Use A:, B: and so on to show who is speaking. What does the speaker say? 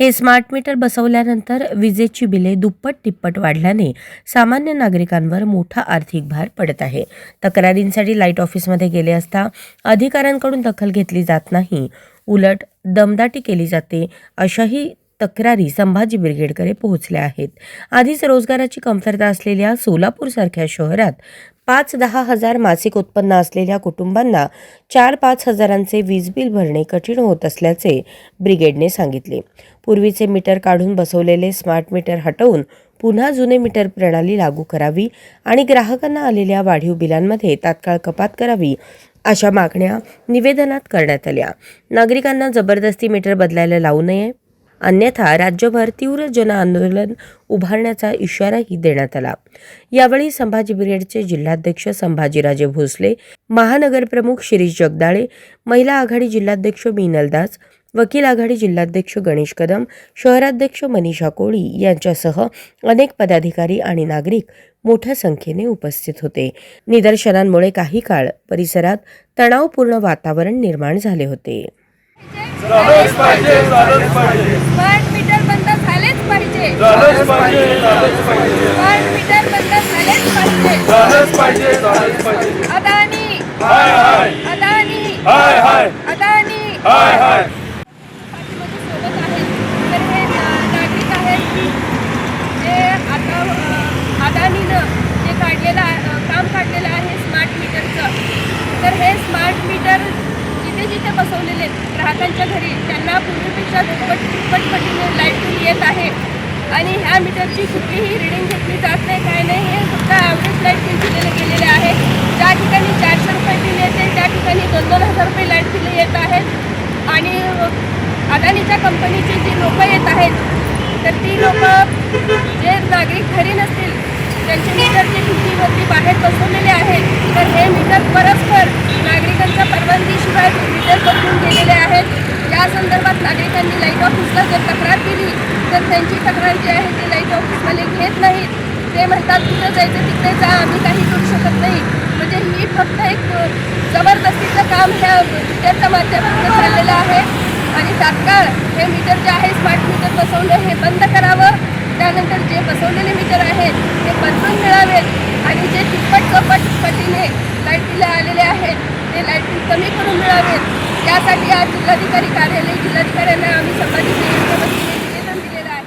A: हे smart meter बसवल्यानंतर विजेची बिले दुप्पट तिप्पट वाढल्याने सामान्य नागरिकांवर मोठा आर्थिक भार पडत आहे. तक्रारींसाठी लाइट ऑफिसमध्ये गेले असता अधिकाऱ्यांकडून दखल घेतली जात नाही. उलट दमदाटी केली जाते अशाही तक्रारी संभाजी ब्रिगेडकडे पोहोचल्या आहेत. आधीच रोजगाराची कमतरता असलेल्या सोलापूरसारख्या शहरात पाच दहा हजार मासिक उत्पन्न असलेल्या कुटुंबांना चार पाच हजारांचे वीज बिल भरणे कठीण होत असल्याचे ब्रिगेडने सांगितले. पूर्वीचे मीटर काढून बसवलेले स्मार्ट मीटर हटवून पुन्हा जुने मीटर प्रणाली लागू करावी आणि ग्राहकांना आलेल्या वाढीव बिलांमध्ये तात्काळ कपात करावी अशा मागण्या निवेदनात करण्यात आल्या. नागरिकांना जबरदस्ती मीटर बदलायला लावू नये अन्यथा राज्यभर तीव्र जनआंदोलन उभारण्याचा इशाराही देण्यात आला. यावेळी संभाजी ब्रिगेडचे जिल्हाध्यक्ष संभाजीराजे भोसले महानगरप्रमुख शिरीष जगदाळे महिला आघाडी जिल्हाध्यक्ष मीनल दास वकील आघाडी जिल्हाध्यक्ष गणेश कदम शहराध्यक्ष मनीषा कोळी यांच्यासह अनेक पदाधिकारी आणि नागरिक मोठ्या संख्येने उपस्थित होते. निदर्शनांमुळे काही काळ परिसरात तणावपूर्ण वातावरण निर्माण झाले होते.
B: झालंच पाहिजे झालंच पाहिजे.
C: स्मार्ट मीटर बंद झालेच पाहिजे.
B: झालंच पाहिजे झालंच पाहिजे.
C: स्मार्ट मीटर बंद झालेच पाहिजे.
B: झालंच पाहिजे झालंच पाहिजे.
C: अदानी.
B: हाय हाय.
C: अदानी.
B: हाय हाय.
C: अदानी.
B: हाय हाय
C: पाठीमागे सोबत आहेत तर हे ना- नागरिक आहेत जे आता अ, अदानीनं जे काढलेलं आहे- अ, काम काढलेलं आहे स्मार्ट मीटरचं तर हे स्मार्ट मीटर जिथे जिथे बसवलेले ग्राहकांच्या घरी त्यांना पूर्वीपेक्षा दुप्पट तिप्पट पटीने लाइट बिल येत आहे. आणि ह्या मीटरची कुठलीही रिडिंग घेतली जात नाही. काय नाही हे फक्त ॲव्हरेज लाइट बिल दिलेले गेलेले आहे. ज्या ठिकाणी चारशे रुपये बिल येते त्या ठिकाणी दोन दोन हजार रुपये लाइट बिल येत आहेत. आणि अदानीच्या कंपनीची जी लोकं येत आहेत तर ती लोकं जे नागरिक घरी नसतील त्यांचे मीटर जे खिडकीवरती बाहेर बसवलेले आहेत तर हे मीटर परस्पर नागरिकांच्या परवानगीशिवाय मीटर बदलून गेलेले आहेत या संदर्भात नागरिकांनी लाइट ऑफिसला जर तक्रार केली तर त्यांची तक्रार जी आहे ती लाइट ऑफिसवाले घेत नाहीत. ते म्हणतात कुठं जायचं तिकडे जा आम्ही काही करू शकत नाही. म्हणजे ही फक्त एक जबरदस्तीचं काम ह्या मीटरच्या माध्यमातून झालेलं आहे. आणि तात्काळ हे मीटर जे आहे स्मार्ट मीटर बसवणं हे बंद करावं. त्यानंतर जे बसवलेले मीटर आहेत ते बदलून मिळावेत आणि जे तिप्पट चौपट पटीने लाइट बिल आलेले आहेत ते लाइट बिल कमी करून मिळावेत त्यासाठी आज जिल्हाधिकारी कार्यालय जिल्हाधिकाऱ्यांना आम्ही संबंधित